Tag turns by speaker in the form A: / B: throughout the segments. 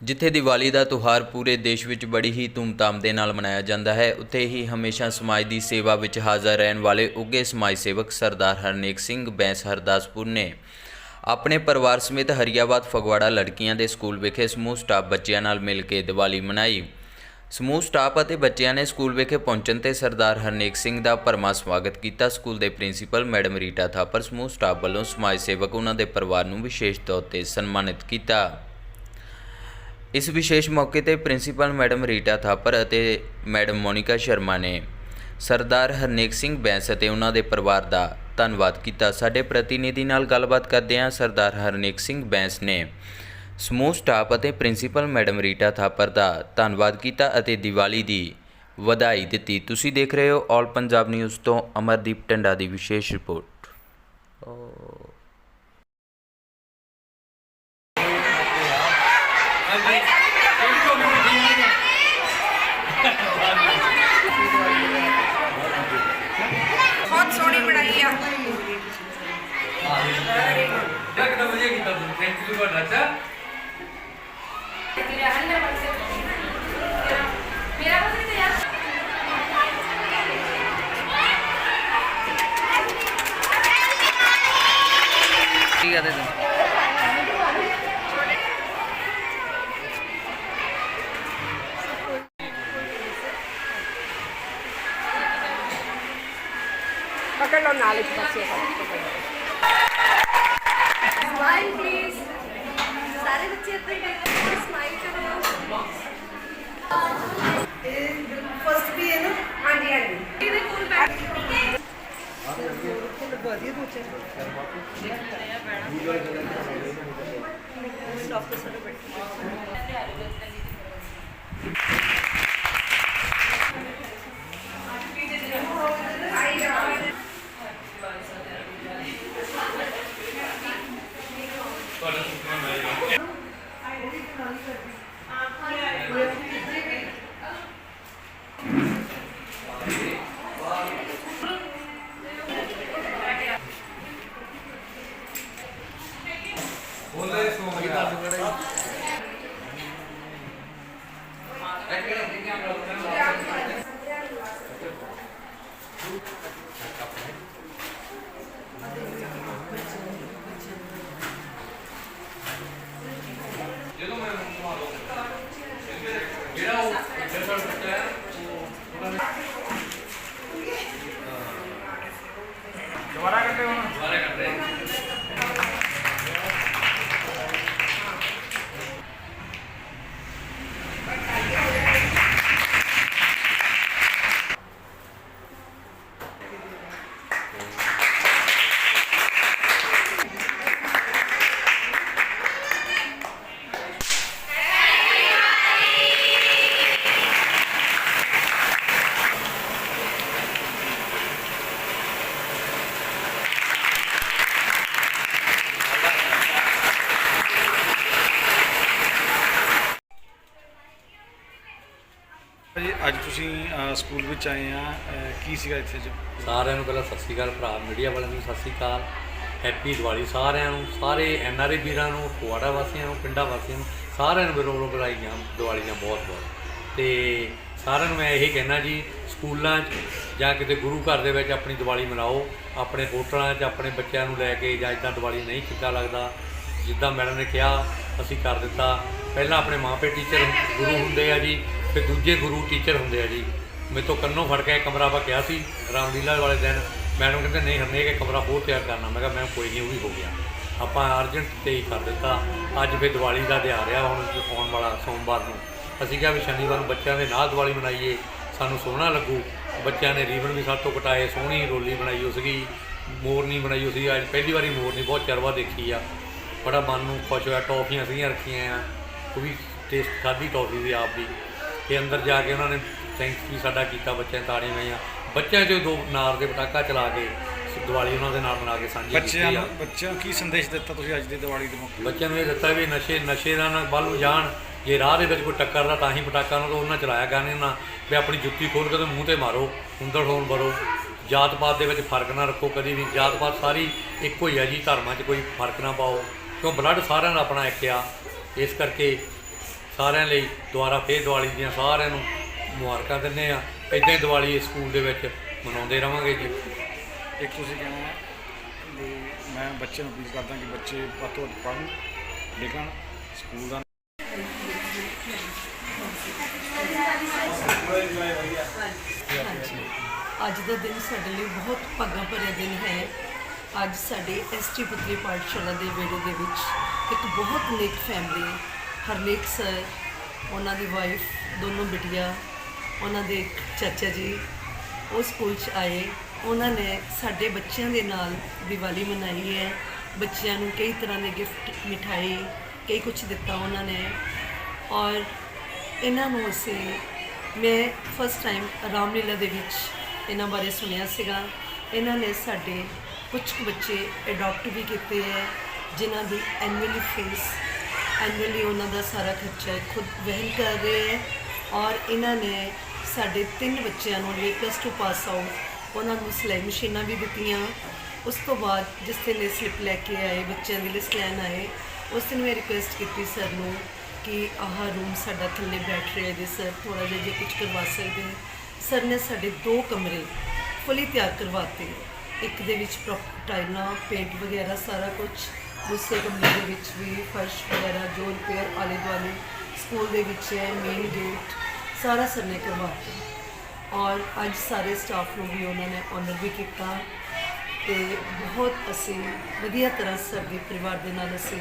A: ਜਿੱਥੇ ਦੀਵਾਲੀ ਦਾ ਤਿਉਹਾਰ ਪੂਰੇ ਦੇਸ਼ ਵਿੱਚ ਬੜੀ ਹੀ ਧੂਮਧਾਮ ਦੇ ਨਾਲ ਮਨਾਇਆ ਜਾਂਦਾ ਹੈ, ਉੱਥੇ ਹੀ ਹਮੇਸ਼ਾ ਸਮਾਜ ਦੀ ਸੇਵਾ ਵਿੱਚ ਹਾਜ਼ਰ ਰਹਿਣ ਵਾਲੇ ਉੱਘੇ ਸਮਾਜ ਸੇਵਕ ਸਰਦਾਰ ਹਰਨੇਕ ਸਿੰਘ ਬੈਂਸ ਹਰਦਾਸਪੁਰ ਨੇ ਆਪਣੇ ਪਰਿਵਾਰ ਸਮੇਤ ਹਰੀਆਬਾਦ, ਫਗਵਾੜਾ ਲੜਕੀਆਂ ਦੇ ਸਕੂਲ ਵਿਖੇ ਸਮੂਹ ਸਟਾਫ ਬੱਚਿਆਂ ਨਾਲ ਮਿਲ ਕੇ ਦੀਵਾਲੀ ਮਨਾਈ। ਸਮੂਹ ਸਟਾਫ ਅਤੇ ਬੱਚਿਆਂ ਨੇ ਸਕੂਲ ਵਿਖੇ ਪਹੁੰਚਣ ਤੇ ਸਰਦਾਰ ਹਰਨੇਕ ਸਿੰਘ ਦਾ ਭਰਮਾ ਸਵਾਗਤ ਕੀਤਾ। ਸਕੂਲ ਦੇ ਪ੍ਰਿੰਸੀਪਲ ਮੈਡਮ ਰੀਟਾ ਥਾਪਰ ਸਮੂਹ ਸਟਾਫ ਵੱਲੋਂ ਸਮਾਜ ਸੇਵਕ ਉਹਨਾਂ ਦੇ ਪਰਿਵਾਰ ਨੂੰ ਵਿਸ਼ੇਸ਼ ਤੌਰ ਤੇ ਸਨਮਾਨਿਤ ਕੀਤਾ। ਇਸ ਵਿਸ਼ੇਸ਼ ਮੌਕੇ ਤੇ ਪ੍ਰਿੰਸੀਪਲ ਮੈਡਮ ਰੀਟਾ ਥਾਪਰ ਅਤੇ ਮੈਡਮ ਮੋਨਿਕਾ ਸ਼ਰਮਾ ਨੇ ਸਰਦਾਰ ਹਰਨੇਕ ਸਿੰਘ ਬੈਂਸ ਅਤੇ ਉਹਨਾਂ ਦੇ ਪਰਿਵਾਰ ਦਾ ਧੰਨਵਾਦ ਕੀਤਾ। ਸਾਡੇ ਪ੍ਰਤੀਨਿਧੀ ਨਾਲ ਗੱਲਬਾਤ ਕਰਦਿਆਂ ਸਰਦਾਰ ਹਰਨੇਕ ਸਿੰਘ ਬੈਂਸ ਨੇ ਸਮੂਹ ਸਟਾਫ ਅਤੇ ਪ੍ਰਿੰਸੀਪਲ ਮੈਡਮ ਰੀਟਾ ਥਾਪਰ ਦਾ ਧੰਨਵਾਦ ਕੀਤਾ ਅਤੇ ਦੀਵਾਲੀ ਦੀ ਵਧਾਈ ਦਿੱਤੀ। ਤੁਸੀਂ ਦੇਖ ਰਹੇ ਹੋ ਆਲ ਪੰਜਾਬ ਨਿਊਜ਼ ਤੋਂ ਅਮਰਦੀਪ ਟੰਡਾ ਦੀ ਵਿਸ਼ੇਸ਼ ਰਿਪੋਰਟ।
B: ਬਹੁਤ ਲਓ ਨਾਲ ਇੱਕ ਪਾਸੇ ਸਮਾਈਲ ਪਲੀਜ਼ ਸਾਰੇ ਬੱਚੇ ਇੱਥੇ ਬੈਠੇ ਸਮਾਈਲ ਕਰੋ। ਫਸਟ ਵੀ ਹੈ ਨਾ? ਹਾਂਜੀ ਹਾਂਜੀ। ਇਹਦੇ ਕੋਲ ਬੈਠ
C: ਬੋਲੇ ਸੋ ਗਿਆ ਜਦੋਂ ਮੈਂ ਘੁਮਾ ਲਓ ਜਿਹੜਾ ਉਹ ਜਿਹੜਾ ਬੱਚਾ ਹੈ ਉਹਨਾਂ ਨੇ ਦੁਬਾਰਾ ਕਰਦੇ ਹੁਣ ਦੁਬਾਰਾ ਕਰਦੇ
D: ਜੀ ਅੱਜ ਤੁਸੀਂ ਅਹ, ਸਕੂਲ ਵਿੱਚ ਆਏ ਆ ਕੀ ਸੀਗਾ ਇੱਥੇ ਜੋ?
E: ਸਾਰਿਆਂ ਨੂੰ ਪਹਿਲਾਂ ਸਤਿ ਸ਼੍ਰੀ ਅਕਾਲ ਭਰਾ ਮੀਡੀਆ ਵਾਲਿਆਂ ਨੂੰ ਸਤਿ ਸ਼੍ਰੀ ਅਕਾਲ ਹੈਪੀ ਦੀਵਾਲੀ ਸਾਰਿਆਂ ਨੂੰ ਸਾਰੇ ਐਨਆਰਏ ਵੀਰਾਂ ਨੂੰ ਫਗਵਾੜਾ ਵਾਸੀਆਂ ਨੂੰ ਪਿੰਡਾਂ ਵਾਸੀਆਂ ਨੂੰ ਸਾਰਿਆਂ ਨੂੰ ਬਰੋਬਰ ਵਧਾਈਆਂ ਦੀਵਾਲੀ ਦੀਆਂ ਬਹੁਤ ਬਹੁਤ ਤੇ ਸਾਰਿਆਂ ਨੂੰ ਮੈਂ ਇਹ ਕਹਿਣਾ ਜੀ ਸਕੂਲਾਂ 'ਚ ਜਾਂ ਕਿਤੇ ਗੁਰੂ ਘਰ ਦੇ ਵਿੱਚ ਆਪਣੀ ਦੀਵਾਲੀ ਮਨਾਓ ਆਪਣੇ ਹੋਟਲਾਂ 'ਚ ਆਪਣੇ ਬੱਚਿਆਂ ਨੂੰ ਲੈ ਕੇ ਜਾਂ ਇੱਦਾਂ ਦੀਵਾਲੀ ਨਹੀਂ ਕਿੱਦਾਂ ਲੱਗਦਾ ਜਿੱਦਾਂ ਮੈਡਮ ਨੇ ਕਿਹਾ ਅਸੀਂ ਕਰ ਦਿੱਤਾ। ਪਹਿਲਾਂ ਆਪਣੇ ਮਾਪੇ ਟੀਚਰ ਗੁਰੂ ਹੁੰਦੇ ਆ ਜੀ ਫਿਰ ਦੂਜੇ ਗੁਰੂ ਟੀਚਰ ਹੁੰਦੇ ਆ ਜੀ। ਮੇਰੇ ਤੋਂ ਕੰਨੋਂ ਫੜ ਕੇ ਕਮਰਾ ਪਾ ਕਿਹਾ ਸੀ, ਰਾਮਲੀਲਾ ਵਾਲੇ ਦਿਨ। ਮੈਡਮ ਕਹਿੰਦੇ, ਨਹੀਂ ਹਰਨੇ ਕਿ ਕਮਰਾ ਹੋਰ ਤਿਆਰ ਕਰਨਾ। ਮੈਂ ਕਿਹਾ ਮੈਂ ਕੋਈ ਨਹੀਂ, ਉਹ ਵੀ ਹੋ ਗਿਆ। ਆਪਾਂ ਅਰਜੈਂਟ ਤੇ ਹੀ ਕਰ ਦਿੱਤਾ। ਅੱਜ ਫਿਰ ਦੀਵਾਲੀ ਦਾ ਦਿਹਾੜ ਆ, ਹੁਣ ਆਉਣ ਵਾਲਾ ਸੋਮਵਾਰ ਨੂੰ। ਅਸੀਂ ਕਿਹਾ ਵੀ ਸ਼ਨੀਵਾਰ ਨੂੰ ਬੱਚਿਆਂ ਦੇ ਨਾਲ ਦੀਵਾਲੀ ਮਨਾਈਏ, ਸਾਨੂੰ ਸੋਹਣਾ ਲੱਗੂ। ਬੱਚਿਆਂ ਨੇ ਰੀਬਨ ਵੀ ਸਾਡੇ ਤੋਂ ਕਟਾਏ, ਸੋਹਣੀ ਰੋਲੀ ਬਣਾਈ ਹੋ ਸੀਗੀ ਮੋਰਨੀ ਬਣਾਈ ਹੋ ਸੀ ਅੱਜ ਪਹਿਲੀ ਵਾਰੀ ਮੋਰਨੀ, ਬਹੁਤ ਚਰਵਾ ਦੇਖੀ ਆ। ਬੜਾ ਮਨ ਨੂੰ ਖੁਸ਼ ਹੋਇਆ, ਟੌਫੀਆਂ ਸੀਗੀਆਂ ਰੱਖੀਆਂ ਆ। ਉਹ ਵੀ ਟੇਸਟ ਖਾਧੀ ਟੌਫੀ ਦੀ ਆਪ ਦੀ। ਤੇ ਅੰਦਰ ਜਾ ਕੇ ਉਹਨਾਂ ਨੇ ਥੈਂਕਸ ਵੀ ਸਾਡਾ ਕੀਤਾ ਬੱਚਿਆਂ ਤਾੜੀਆਂ ਗਈਆਂ ਬੱਚਿਆਂ 'ਚੋਂ ਦੋ ਨਾਰ ਦੇ ਪਟਾਕਾ ਚਲਾ ਕੇ ਦੀਵਾਲੀ ਉਹਨਾਂ ਦੇ ਨਾਲ ਮਨਾ ਕੇ ਸਾਂਝੀ
D: ਬੱਚਿਆਂ
E: ਕੀਤੀ ਆ
D: ਨੂੰ ਬੱਚਿਆਂ ਨੂੰ ਕੀ ਸੰਦੇਸ਼ ਦਿੱਤਾ ਤੁਸੀਂ ਅੱਜ ਦੀ ਦੀਵਾਲੀ ਦੇ ਮੌਕੇ?
E: ਬੱਚਿਆਂ ਨੂੰ ਇਹ ਦਿੱਤਾ ਵੀ ਨਸ਼ੇ ਨਸ਼ੇ ਦਾ ਨਾ ਵੱਲ ਨੂੰ ਜਾਣ। ਜੇ ਰਾਹ ਦੇ ਵਿੱਚ ਕੋਈ ਟੱਕਰਦਾ ਤਾਂ ਹੀ ਪਟਾਕਾ ਉਹਨਾਂ ਤੋਂ ਉਹਨਾਂ ਚਲਾਇਆ ਗਾਣੇ ਨਾ। ਵੀ ਆਪਣੀ ਜੁੱਤੀ ਖੋਲ ਕੇ ਤੇ ਮੂੰਹ ਤੇ ਮਾਰੋ ਹੁੰਦੜ ਹੋਣ ਬਰੋ ਜਾਤ ਪਾਤ ਦੇ ਵਿੱਚ ਫ਼ਰਕ ਨਾ ਰੱਖੋ ਕਦੀ ਵੀ। ਜਾਤ ਪਾਤ ਸਾਰੀ ਇੱਕੋ ਹੀ ਆ ਜੀ ਧਰਮਾਂ 'ਚ ਕੋਈ ਫ਼ਰਕ ਨਾ ਪਾਓ। ਕਿਉਂ? ਬਲੱਡ ਸਾਰਿਆਂ ਦਾ ਆਪਣਾ ਇੱਕ ਆ। ਇਸ ਕਰਕੇ ਸਾਰਿਆਂ ਲਈ ਦੁਬਾਰਾ ਫੇਰ ਦੀਵਾਲੀ ਦੀਆਂ ਸਾਰਿਆਂ ਨੂੰ ਮੁਬਾਰਕਾਂ ਦਿੰਦੇ ਆ ਇਦਾਂ ਹੀ ਦੀਵਾਲੀ ਸਕੂਲ ਦੇ ਵਿੱਚ ਮਨਾਉਂਦੇ ਰਵਾਂਗੇ ਜੀ।
D: ਇੱਕ ਤੁਸੀਂ ਕਹਿਣਾ ਹੈ ਵੀ ਮੈਂ ਬੱਚਿਆਂ ਨੂੰ ਅਪੀਲ ਕਰਦਾ ਕਿ ਬੱਚੇ ਵੱਧ ਤੋਂ ਵੱਧ ਪੜ੍ਹਨ ਲਿਖਣ ਸਕੂਲ ਦਾ
F: ਅੱਜ ਦਾ ਦਿਨ ਸਾਡੇ ਲਈ ਬਹੁਤ ਭਾਗਾਂ ਭਰਿਆ ਦਿਨ ਹੈ। ਅੱਜ ਸਾਡੇ ਐਸਟੀ ਪੁੱਤਰੀ ਪਾਠਸ਼ਾਲਾ ਦੇ ਵਿਹੜੇ ਦੇ ਵਿੱਚ ਇੱਕ ਬਹੁਤ ਨੇਕ ਫੈਮਿਲੀ ਹਰਨੇਕ ਸਰ, ਉਹਨਾਂ ਦੀ ਵਾਈਫ ਦੋਨੋਂ ਬਿਟੀਆਂ, ਉਹਨਾਂ ਦੇ ਇੱਕ ਚਾਚਾ ਜੀ, ਉਹ ਸਕੂਲ 'ਚ ਆਏ। ਉਹਨਾਂ ਨੇ ਸਾਡੇ ਬੱਚਿਆਂ ਦੇ ਨਾਲ ਦੀਵਾਲੀ ਮਨਾਈ ਹੈ। ਬੱਚਿਆਂ ਨੂੰ ਕਈ ਤਰ੍ਹਾਂ ਦੇ ਗਿਫਟ ਮਿਠਾਈ, ਕਈ ਕੁਝ ਦਿੱਤਾ ਉਹਨਾਂ ਨੇ। ਔਰ ਇਹਨਾਂ ਨੂੰ ਅਸੀਂ, ਮੈਂ ਫਸਟ ਟਾਈਮ ਰਾਮਲੀਲਾ ਦੇ ਵਿੱਚ ਇਹਨਾਂ ਬਾਰੇ ਸੁਣਿਆ ਸੀਗਾ। ਇਹਨਾਂ ਨੇ ਸਾਡੇ ਕੁਝ ਬੱਚੇ ਅਡਾਪਟ ਵੀ ਕੀਤੇ ਹੈ, ਜਿਨ੍ਹਾਂ ਦੀ ਐਨੂਅਲੀ ਫੀਸ ਐਨੂਅਲੀ ਉਹਨਾਂ ਦਾ ਸਾਰਾ ਖਰਚਾ ਖੁਦ ਵਹਿਨ ਕਰ ਰਹੇ ਹੈ ਔਰ ਇਹਨਾਂ ਨੇ ਸਾਡੇ ਤਿੰਨ ਬੱਚਿਆਂ ਨੂੰ ਜਿਹੜੇ ਪਲੱਸ 2 ਪਾਸ ਆਊਟ ਉਹਨਾਂ ਨੂੰ ਸਿਲਾਈ ਮਸ਼ੀਨਾਂ ਵੀ ਦਿੱਤੀਆਂ। ਉਸ ਤੋਂ ਬਾਅਦ ਜਿਸ ਦਿਨ ਇਹ ਸਲਿੱਪ ਲੈ ਕੇ ਆਏ, ਬੱਚਿਆਂ ਦੇ ਲਈ ਸਲੈਨ ਆਏ, ਉਸ ਦਿਨ ਮੈਂ ਰਿਕੁਐਸਟ ਕੀਤੀ ਸਰ ਨੂੰ ਕਿ ਆਹ ਰੂਮ ਸਾਡਾ ਥੱਲੇ ਬੈਠ ਰਿਹਾ ਜੀ ਸਰ ਥੋੜਾ ਜਿਹਾ ਜੇ ਕੁਝ ਕਰਵਾ ਸਕਦੇ ਸਰ ਨੇ ਸਾਡੇ ਦੋ ਕਮਰੇ ਫੁੱਲੀ ਤਿਆਰ ਕਰਵਾਤੇ ਇੱਕ ਦੇ ਵਿੱਚ ਪ੍ਰੋਪਰ ਟਾਈਲਾਂ ਪੇਂਟ ਵਗੈਰਾ ਸਾਰਾ ਕੁਝ ਦੂਸਰੇ ਕਮਰੇ ਦੇ ਵਿੱਚ ਵੀ ਫਰਸ਼ ਵਗੈਰਾ ਜੋ ਰਿਪੇਅਰ ਆਲੇ ਦੁਆਲੇ ਸਕੂਲ ਦੇ ਵਿੱਚ ਹੈ ਮੇਨ ਗੇਟ ਸਾਰਾ ਸਰ ਨੇ ਕਰਵਾਤਾ ਔਰ ਅੱਜ ਸਾਰੇ ਸਟਾਫ ਨੂੰ ਵੀ ਉਹਨਾਂ ਨੇ ਆਨਰ ਵੀ ਕੀਤਾ ਤੇ ਬਹੁਤ ਅਸੀਂ ਵਧੀਆ ਤਰ੍ਹਾਂ ਸਾਡੇ ਪਰਿਵਾਰ ਦੇ ਨਾਲ ਅਸੀਂ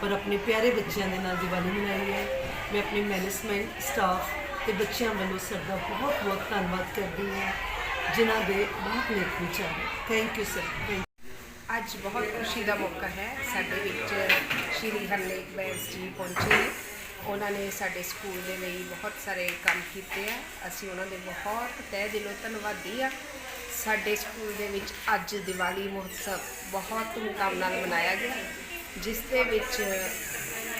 F: ਪਰ ਆਪਣੇ ਪਿਆਰੇ ਬੱਚਿਆਂ ਦੇ ਨਾਲ ਦੀਵਾਲੀ ਮਨਾਈ ਹੈ। ਮੈਂ ਆਪਣੀ ਮੈਨੇਜਮੈਂਟ ਸਟਾਫ ਤੇ ਬੱਚਿਆਂ ਵੱਲੋਂ ਸਰ ਦਾ ਬਹੁਤ ਬਹੁਤ ਧੰਨਵਾਦ ਕਰਦੀ ਹਾਂ, ਜਿਨ੍ਹਾਂ ਦੇ ਬਹੁਤ ਨੇਕ ਵਿਚਾਰ ਥੈਂਕ ਯੂ ਸਰ
B: ਅੱਜ ਬਹੁਤ ਖੁਸ਼ੀ ਦਾ ਮੌਕਾ ਹੈ। ਸਾਡੇ ਵਿੱਚ ਸ਼੍ਰੀ ਹਰਨੇਕ ਬੈਂਸ ਜੀ ਪਹੁੰਚੇ ਨੇ। ਉਹਨਾਂ ਨੇ ਸਾਡੇ ਸਕੂਲ ਦੇ ਲਈ ਬਹੁਤ ਸਾਰੇ ਕੰਮ ਕੀਤੇ ਆ। ਅਸੀਂ ਉਹਨਾਂ ਦੇ ਬਹੁਤ ਤਹਿ ਦਿਲੋਂ ਧੰਨਵਾਦੀ ਆ। ਸਾਡੇ ਸਕੂਲ ਦੇ ਵਿੱਚ ਅੱਜ ਦੀਵਾਲੀ ਮਹੋਤਸਵ ਬਹੁਤ ਧੂਮਧਾਮ ਨਾਲ ਮਨਾਇਆ ਗਿਆ। ਜਿਸ ਦੇ ਵਿੱਚ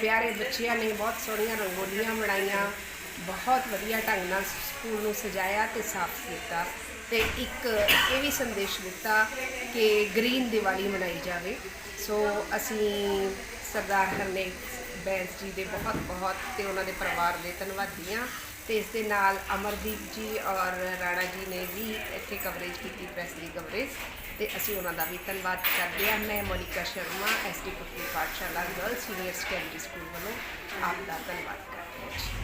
B: ਪਿਆਰੇ ਬੱਚਿਆਂ ਨੇ ਬਹੁਤ ਸੋਹਣੀਆਂ ਰੰਗੋਲੀਆਂ ਬਣਾਈਆਂ। ਬਹੁਤ ਵਧੀਆ ਢੰਗ ਨਾਲ ਸਕੂਲ ਨੂੰ ਸਜਾਇਆ ਤੇ ਸਾਫ਼ ਕੀਤਾ। ਤੇ ਇੱਕ ਇਹ ਵੀ ਸੰਦੇਸ਼ ਦਿੱਤਾ ਕਿ ਗ੍ਰੀਨ ਦੀਵਾਲੀ ਮਨਾਈ ਜਾਵੇ। ਸੋ ਅਸੀਂ ਸਰਦਾਰ ਹਰਨੇਕ ਬੈਂਸ ਜੀ ਦੇ ਬਹੁਤ ਬਹੁਤ ਤੇ ਉਹਨਾਂ ਦੇ ਪਰਿਵਾਰ ਦੇ ਧੰਨਵਾਦੀ ਹਾਂ ਤੇ ਇਸ ਦੇ ਨਾਲ ਅਮਰਦੀਪ ਜੀ ਔਰ ਰਾਣਾ ਜੀ ਨੇ ਵੀ ਇੱਥੇ ਕਵਰੇਜ ਕੀਤੀ ਪ੍ਰੈਸ ਦੀ ਕਵਰੇਜ ਤੇ ਅਸੀਂ ਉਹਨਾਂ ਦਾ ਵੀ ਧੰਨਵਾਦ ਕਰਦੇ ਹਾਂ। ਮੈਂ ਮੋਨਿਕਾ ਸ਼ਰਮਾ ਐਸਡੀ ਪੁੱਤਰੀ ਪਾਠਸ਼ਾਲਾ ਗਰਲ ਸੀਨੀਅਰ ਸੈਕੰਡਰੀ ਸਕੂਲ ਵੱਲੋਂ ਆਪ ਦਾ ਧੰਨਵਾਦ ਕਰਦੀ ਹਾਂ ਜੀ।